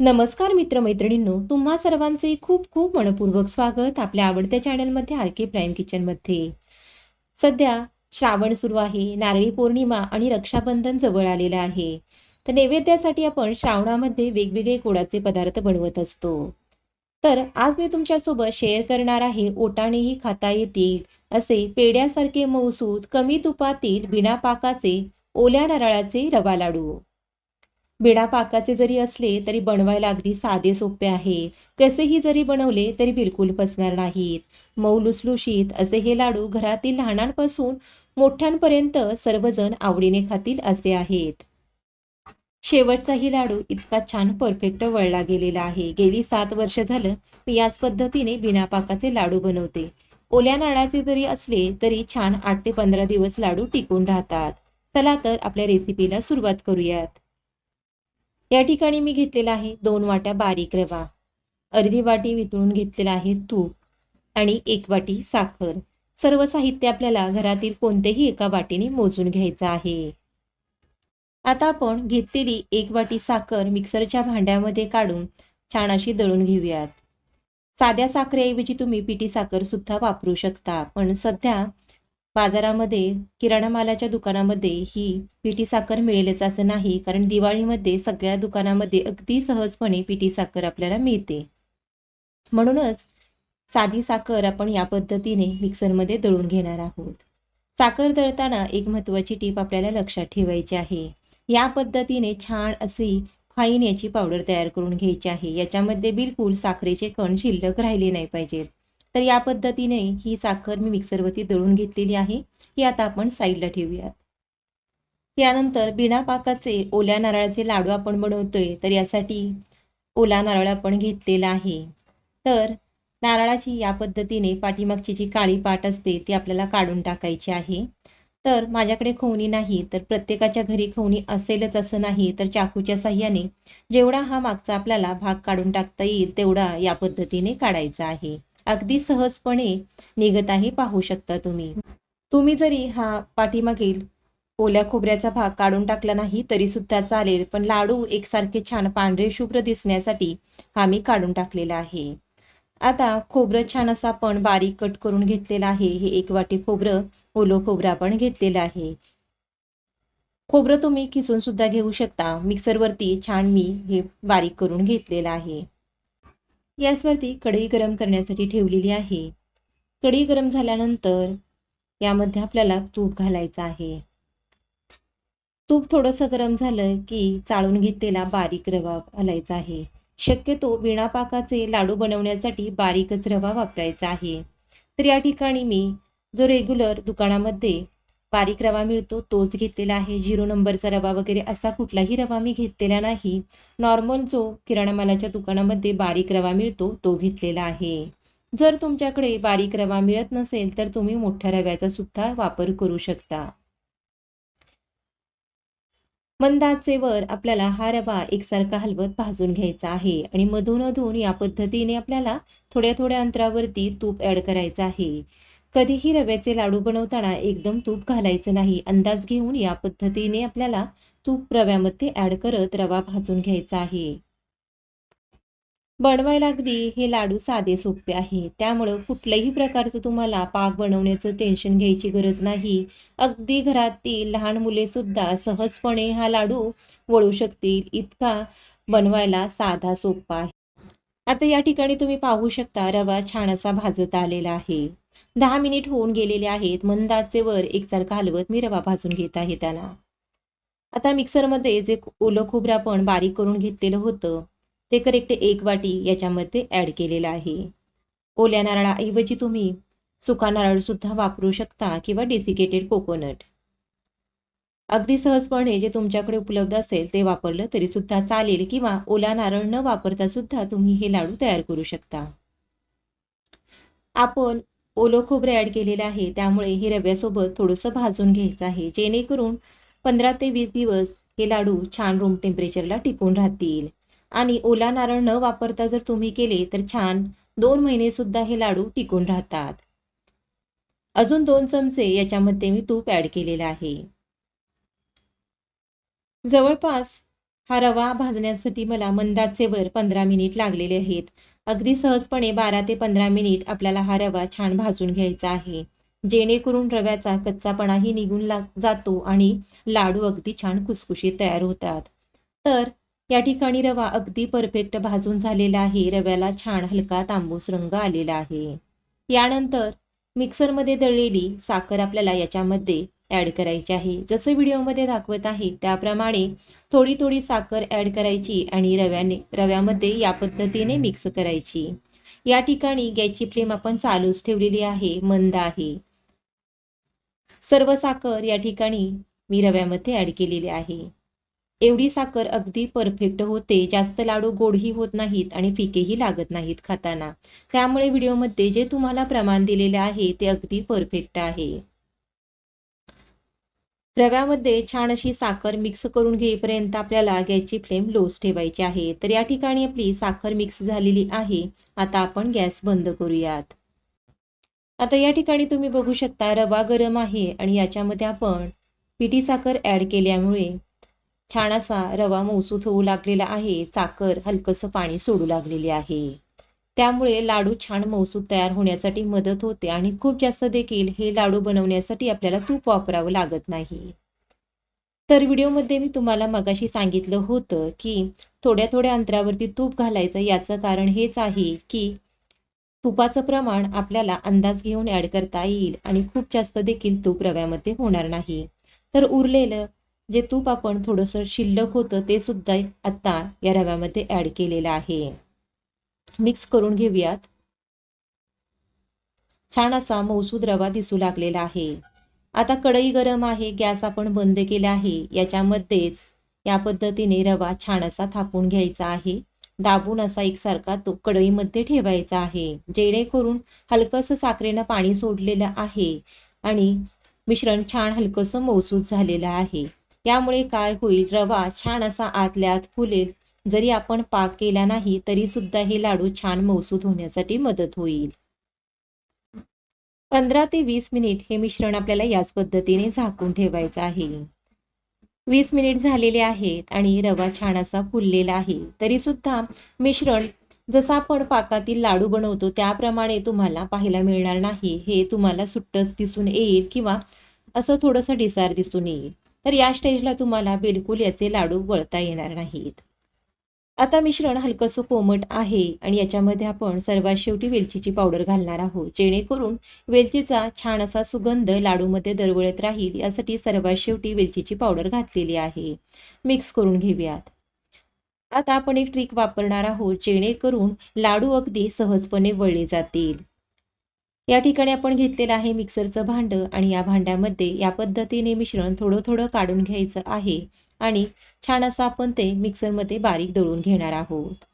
नमस्कार मित्रमैत्रिणींनो तुम्हा सर्वांचे खूप खूप मनपूर्वक स्वागत आपल्या आवडत्या चॅनलमध्ये आर के प्राईम किचनमध्ये सध्या श्रावण सुरू आहे नारळी पौर्णिमा आणि रक्षाबंधन जवळ आलेलं आहे. तर नैवेद्यासाठी आपण श्रावणामध्ये वेगवेगळे गोडाचे पदार्थ बनवत असतो. तर आज मी तुमच्यासोबत शेअर करणार आहे ओटाणेही खाता येतील असे पेड्यासारखे मौसूद कमी तुपातील बिना पाकाचे ओल्या नारळाचे रवा लाडू. बिना पाकाचे जरी असले तरी बनवायला अगदी साधे सोपे आहेत कसेही जरी बनवले तरी बिलकुल पचणार नाहीत. मऊ लुसलुशीत असे हे लाडू घरातील लहानांपासून मोठ्यांपर्यंत सर्वजण आवडीने खातील असे आहेत. शेवटचाही लाडू इतका छान परफेक्ट वळला गेलेला आहे. गेली सात वर्ष झालं मी याच पद्धतीने बिना पाकाचे लाडू बनवते. ओल्या नाळाचे जरी असले तरी छान आठ ते पंधरा दिवस लाडू टिकून राहतात. चला तर आपल्या रेसिपीला सुरुवात करूयात. या ठिकाणी मी घेतलेला आहे दोन वाट्या बारीक रवा. अर्धी वाटी वितळून घेतलेला आहे तूप आणि एक वाटी साखर. सर्व साहित्य आपल्याला घरातील कोणतेही एका वाटीने मोजून घ्यायचं आहे. आता आपण घेतलेली एक वाटी साखर मिक्सरच्या भांड्यामध्ये काढून छान अशी दळून घेऊयात. साध्या साखरेऐवजी तुम्ही पिठी साखर सुद्धा वापरू शकता पण सध्या बाजारामध्ये किराणा मालाच्या दुकानामध्ये ही पिठी साखर मिळेलच असं नाही कारण दिवाळीमध्ये सगळ्या दुकानामध्ये अगदी सहजपणे पिठी साखर आपल्याला मिळते. म्हणूनच साधी साखर आपण या पद्धतीने मिक्सरमध्ये दळून घेणार आहोत. साखर दळताना एक महत्त्वाची टीप आपल्याला लक्षात ठेवायची आहे. या पद्धतीने छान अशी फाईन याची पावडर तयार करून घ्यायची आहे. याच्यामध्ये बिलकुल साखरेचे कण शिल्लक राहिले नाही पाहिजेत. तर या पद्धतीने ही साखर मी मिक्सरवरती दळून घेतलेली आहे. ही आता आपण साईडला ठेवूयात. यानंतर बिना पाकाचे ओल्या नारळाचे लाडू आपण बनवतोय तर यासाठी ओला नारळ आपण घेतलेला आहे. तर नारळाची या पद्धतीने पाठीमागची जी काळी पाट असते ती आपल्याला काढून टाकायची आहे. तर माझ्याकडे खवणी नाही तर प्रत्येकाच्या घरी खवणी असेलच असं नाही तर चाकूच्या साह्याने जेवढा हा मागचा आपल्याला भाग काढून टाकता येईल तेवढा या पद्धतीने काढायचा आहे. अगदी सहजपणे निघताही पाहू शकता तुम्ही. तुम्ही जरी हा पाठीमागील ओल्या खोबऱ्याचा भाग काढून टाकला नाही तरी सुद्धा चालेल पण लाडू एकसारखे छान पांढरे शुभ्र दिसण्यासाठी हा मी काढून टाकलेला आहे. आता खोबरं छान असं आपण बारीक कट करून घेतलेलं आहे. हे एक वाटी खोबरं ओलं खोबरं आपण घेतलेलं आहे. खोबरं तुम्ही किसून सुद्धा घेऊ शकता. मिक्सरवरती छान मी हे बारीक करून घेतलेलं आहे. गॅसवरती कढई गरम करण्यासाठी ठेवलेली आहे. कढई गरम झाल्यानंतर यामध्ये आपल्याला तूप घालायचं आहे. तूप थोडंसं गरम झालं की चाळून घेतलेला बारीक रवा घालायचा आहे. शक्यतो बिना पाकाचे लाडू बनवण्यासाठी बारीकच रवा वापरायचा आहे. तर या ठिकाणी मी जो रेग्युलर दुकानामध्ये बारीक रवा मिळतो तोच घेतलेला आहे. झिरो नंबरचा रवा वगैरे असा कुठलाही रवा मी घेतलेला नाही. नॉर्मल जो किराणा मालाच्या दुकानामध्ये बारीक रवा मिळतो तो घेतलेला आहे. जर तुमच्याकडे बारीक रवा मिळत नसेल तर तुम्ही मोठ्या रव्याचा सुद्धा वापर करू शकता. मंदाचेवर आपल्याला हा रवा एकसारखा हलवत भाजून घ्यायचा आहे आणि मधून अधून या पद्धतीने आपल्याला थोड्या थोड्या अंतरावरती तूप ॲड करायचं आहे. कधीही रव्याचे लाडू बनवताना एकदम तूप घालायचं नाही. अंदाज घेऊन या पद्धतीने आपल्याला तूप रव्यामध्ये ॲड करत रवा भाजून घ्यायचा आहे. बनवायला अगदी हे लाडू साधे सोपे आहे. त्यामुळं कुठल्याही प्रकारचं तुम्हाला पाक बनवण्याचं टेन्शन घ्यायची गरज नाही. अगदी घरातील लहान मुले सुद्धा सहजपणे हा लाडू वळू शकतील. इतका बनवायला साधा सोपा आहे. आता या ठिकाणी तुम्ही पाहू शकता रवा छान असा भाजत आलेला आहे. दहा मिनिट होऊन गेलेले आहेत. मंदाचे वर एकसारखा हलवत मी रवा भाजून घेत आहे त्याला. आता मिक्सरमध्ये जे ओलं खोबरं आपण बारीक करून घेतलेलं होतं ते करेक्ट एक वाटी याच्यामध्ये ॲड केलेलं आहे. ओल्या नारळाऐवजी तुम्ही सुका नारळसुद्धा वापरू शकता किंवा डेसिकेटेड कोकोनट अगदी सहजपणे जे तुमच्याकडे उपलब्ध असेल ते वापरलं तरी सुद्धा चालेल किंवा ओला नारळ न वापरता सुद्धा तुम्ही हे लाडू तयार करू शकता. आपण ओलं खोबरे ॲड केलेलं आहे त्यामुळे हे रव्यासोबत थोडंसं भाजून घ्यायचं आहे. जेणेकरून पंधरा ते वीस दिवस हे लाडू छान रूम टेम्परेचरला टिकून राहतील. आणि ओला नारळ न वापरता जर तुम्ही केले तर छान दोन महिने सुद्धा हे लाडू टिकून राहतात. अजून दोन चमचे याच्यामध्ये मी तूप ॲड केलेलं आहे. जवळपास हा रवा भाजण्यासाठी मला मंदाचेवर पंधरा मिनिट लागलेले आहेत. अगदी सहजपणे बारा ते पंधरा मिनिट आपल्याला हा रवा छान भाजून घ्यायचा आहे. जेणेकरून रव्याचा कच्चापणाही निघून लाग जातो आणि लाडू अगदी छान कुसकुशीत तयार होतात. तर या ठिकाणी रवा अगदी परफेक्ट भाजून झालेला आहे. रव्याला छान हलका तांबूस रंग आलेला आहे. यानंतर मिक्सरमध्ये दळलेली साखर आपल्याला याच्यामध्ये ॲड करायची आहे. जसं व्हिडिओमध्ये दाखवत आहे त्याप्रमाणे थोडी थोडी साखर ॲड करायची आणि रव्याने रव्यामध्ये या पद्धतीने मिक्स करायची. या ठिकाणी गॅसची फ्लेम आपण चालूच ठेवलेली आहे मंद आहे. सर्व साखर या ठिकाणी मी रव्यामध्ये ॲड केलेली आहे. एवढी साखर अगदी परफेक्ट होते जास्त लाडू गोडही होत नाहीत आणि फिकेही लागत नाहीत खाताना. त्यामुळे व्हिडिओमध्ये जे तुम्हाला प्रमाण दिलेले आहे ते अगदी परफेक्ट आहे. रव्यामध्ये छान अशी साखर मिक्स करून घेईपर्यंत आपल्याला गॅसची फ्लेम लोच ठेवायची आहे. तर या ठिकाणी आपली साखर मिक्स झालेली आहे. आता आपण गॅस बंद करूयात. आता या ठिकाणी तुम्ही बघू शकता रवा गरम आहे आणि याच्यामध्ये आपण पिठी साखर ॲड केल्यामुळे छान असा रवा मौसूत होऊ लागलेला आहे. साखर हलकंसं पाणी सोडू लागलेली आहे. त्यामुळे लाडू छान मौसूद तयार होण्यासाठी मदत होते आणि खूप जास्त देखील हे लाडू बनवण्यासाठी आपल्याला तूप वापरावं लागत नाही. तर व्हिडिओमध्ये मी तुम्हाला मगाशी सांगितलं होतं की थोड्या थोड्या अंतरावरती तूप घालायचं याचं कारण हेच आहे की तुपाचं प्रमाण आपल्याला अंदाज घेऊन ॲड करता येईल आणि खूप जास्त देखील तूप रव्यामध्ये होणार नाही. तर उरलेलं जे तूप आपण थोडंसं शिल्लक होतं ते सुद्धा आत्ता या रव्यामध्ये ॲड केलेलं आहे. मिक्स करून घेऊयात. छान असा मौसूद रवा दिसू लागलेला आहे. आता कढई गरम आहे गॅस आपण बंद केला आहे. याच्यामध्येच या पद्धतीने रवा छान असा थापून घ्यायचा आहे. दाबून असा एकसारखा तो कढईमध्ये ठेवायचा आहे. जेणेकरून हलकंसं साखरेनं पाणी सोडलेलं आहे आणि मिश्रण छान हलकंसं मौसूद झालेलं आहे. यामुळे काय होईल रवा छान असा आतल्या आत फुलेल जरी आपण पाक केला नाही तरी सुद्धा हे लाडू छान मौसूद होण्यासाठी मदत होईल. पंधरा ते वीस मिनिट हे मिश्रण आपल्याला याच पद्धतीने झाकून ठेवायचं आहे. वीस मिनिट झालेले आहेत आणि रवा छान असा फुललेला आहे तरी सुद्धा मिश्रण जसं आपण पाकातील लाडू बनवतो त्याप्रमाणे तुम्हाला पाहायला मिळणार नाही. हे तुम्हाला सुट्टच दिसून येईल किंवा असं थोडंसं डिसार दिसून येईल. तर या स्टेजला तुम्हाला बिलकुल याचे लाडू वळता येणार नाहीत. आता मिश्रण हलकंसं कोमट आहे आणि याच्यामध्ये आपण सर्वात शेवटी वेलचीची पावडर घालणार आहोत. जेणेकरून वेलचीचा छान असा सुगंध लाडूमध्ये दरवळत राहील यासाठी सर्वात शेवटी वेलचीची पावडर घातलेली आहे. मिक्स करून घेऊयात. आता आपण एक ट्रिक वापरणार आहोत जेणेकरून लाडू अगदी सहजपणे वळले जातील. या ठिकाणी आपण घेतलेलं आहे मिक्सरचं भांडं आणि या भांड्यामध्ये या पद्धतीने मिश्रण थोडं थोडं काढून घ्यायचं आहे आणि छान असं आपण ते मिक्सरमध्ये बारीक दळून घेणार आहोत.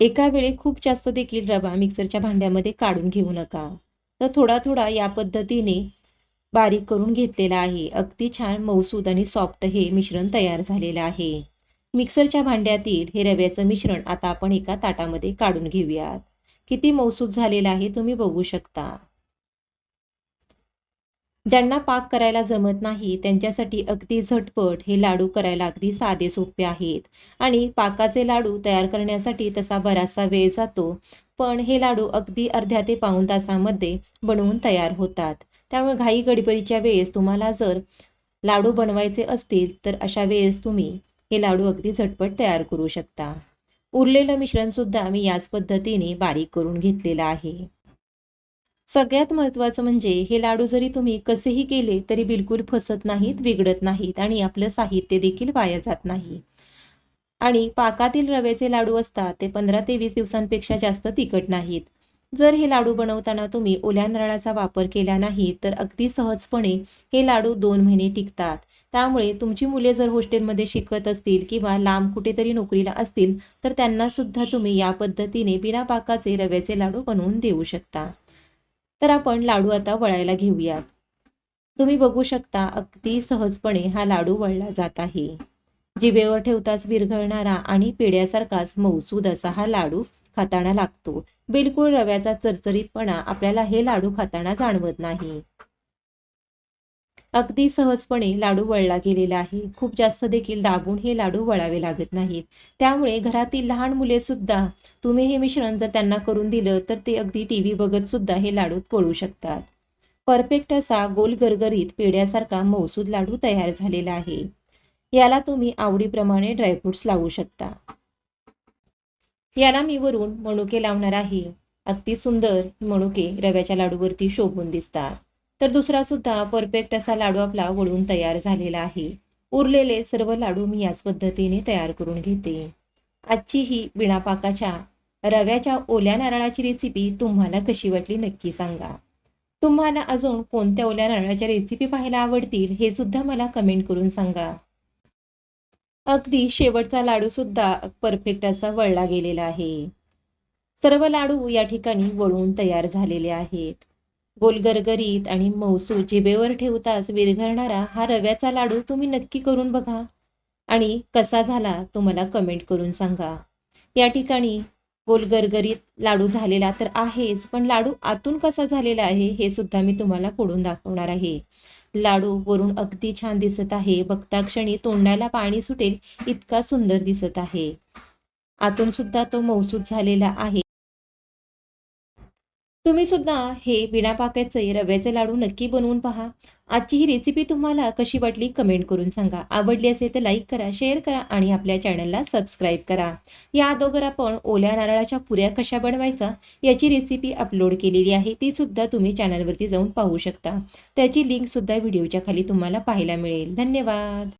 एका वेळी खूप जास्त देखील रवा मिक्सरच्या भांड्यामध्ये काढून घेऊ नका. तर थोडा थोडा या पद्धतीने बारीक करून घेतलेला आहे. अगदी छान मौसूद आणि सॉफ्ट हे मिश्रण तयार झालेलं आहे. मिक्सरच्या भांड्यातील हे रव्याचं मिश्रण आता आपण एका ताटामध्ये काढून घेऊयात. किती मौसूद झालेला आहे तुम्ही बघू शकता. ज्यांना पाक करायला जमत नाही त्यांच्यासाठी अगदी झटपट हे लाडू करायला अगदी साधे सोपे आहेत. आणि पाकाचे लाडू तयार करण्यासाठी तसा बराचसा वेळ जातो पण हे लाडू अगदी अर्ध्या ते पाऊन तासामध्ये बनवून तयार होतात. त्यामुळे घाई गडबडीच्या वेळेस तुम्हाला जर लाडू बनवायचे असतील तर अशा वेळेस तुम्ही हे लाडू अगदी झटपट तयार करू शकता. उरलेलं मिश्रणसुद्धा मी याच पद्धतीने बारीक करून घेतलेलं आहे. सगळ्यात महत्त्वाचं म्हणजे हे लाडू जरी तुम्ही कसेही केले तरी बिलकुल फसत नाहीत बिघडत नाहीत आणि आपलं साहित्य देखील वाया जात नाही. आणि पाकातील रव्याचे लाडू असतात ते पंधरा ते वीस दिवसांपेक्षा जास्त तिखट नाहीत. जर हे लाडू बनवताना तुम्ही ओल्या नारळाचा वापर केला नाही तर अगदी सहजपणे हे लाडू दोन महिने टिकतात. त्यामुळे तुमची मुले जर हॉस्टेलमध्ये शिकत असतील किंवा लांब कुठेतरी नोकरीला असतील तर त्यांना सुद्धा तुम्ही या पद्धतीने बिना पाकाचे रव्याचे लाडू बनवून देऊ शकता. तर आपण लाडू आता वळायला घेऊयात. तुम्ही बघू शकता अगदी सहजपणे हा लाडू वळला जात आहे. जिभेवर ठेवताच विरघळणारा आणि पेड्यासारखाच मौसूद असा हा लाडू खाताना लागतो. बिलकुल रव्याचा चरचरीतपणा आपल्याला हे लाडू खाताना जाणवत नाही. अगदी सहजपणे लाडू वळला गेलेला आहे. खूप जास्त देखील दाबून हे लाडू वळावे लागत नाहीत. त्यामुळे घरातील लहान मुले सुद्धा तुम्ही हे मिश्रण जर त्यांना करून दिलं तर ते अगदी टी व्ही बघत सुद्धा हे लाडू पळू शकतात. परफेक्ट असा गोल गरगरीत पेढ्यासारखा मौसूद लाडू तयार झालेला आहे. याला तुम्ही आवडीप्रमाणे ड्रायफ्रुट्स लावू शकता. याला मी वरून मणुके लावणार आहे. अगदी सुंदर मणुके रव्याच्या लाडूवरती शोभून दिसतात. तर दुसरा सुद्धा परफेक्ट असा लाडू आपला वळून तयार झालेला आहे. उरलेले सर्व लाडू मी याच पद्धतीने तयार करून घेते. आजची ही बिणापाकाच्या रव्याच्या ओल्या नारळाची रेसिपी तुम्हाला कशी वाटली नक्की सांगा. तुम्हाला अजून कोणत्या ओल्या नारळाच्या रेसिपी पाहायला आवडतील हे सुद्धा मला कमेंट करून सांगा. अगदी शेवटचा लाडू सुद्धा परफेक्ट असा वळला गेलेला आहे. सर्व लाडू या ठिकाणी वळून तयार झालेले आहेत. गोलगरगरीत आणि मौसू जिबेवर ठेवताच विरघळणारा हा रव्याचा लाडू तुम्ही नक्की करून बघा. आणि कसा झाला तो मला कमेंट करून सांगा. या ठिकाणी गोलगरगरीत लाडू झालेला तर आहेच पण लाडू आतून कसा झालेला आहे हे सुद्धा मी तुम्हाला फोडून दाखवणार आहे. लाडू वरून अगदी छान दिसत आहे. बघता क्षणी तोंडाला पाणी सुटेल इतका सुंदर दिसत आहे. आतून सुद्धा तो मौसूद झालेला आहे. तुम्ही सुद्धा हे बिना पाकाचे रव्याचे लाडू नक्की बनवून पहा. आजची ही रेसिपी तुम्हाला कशी वाटली कमेंट करून सांगा. आवडली असेल तर लाईक करा शेअर करा आणि आपल्या चॅनलला सबस्क्राईब करा. या अगोदर आपण ओल्या नारळाच्या पुऱ्या कशा बनवायचा याची रेसिपी अपलोड केलेली आहे. ती सुद्धा तुम्ही चॅनलवरती जाऊन पाहू शकता. त्याची लिंक सुद्धा व्हिडिओच्या खाली तुम्हाला पाहायला मिळेल. धन्यवाद!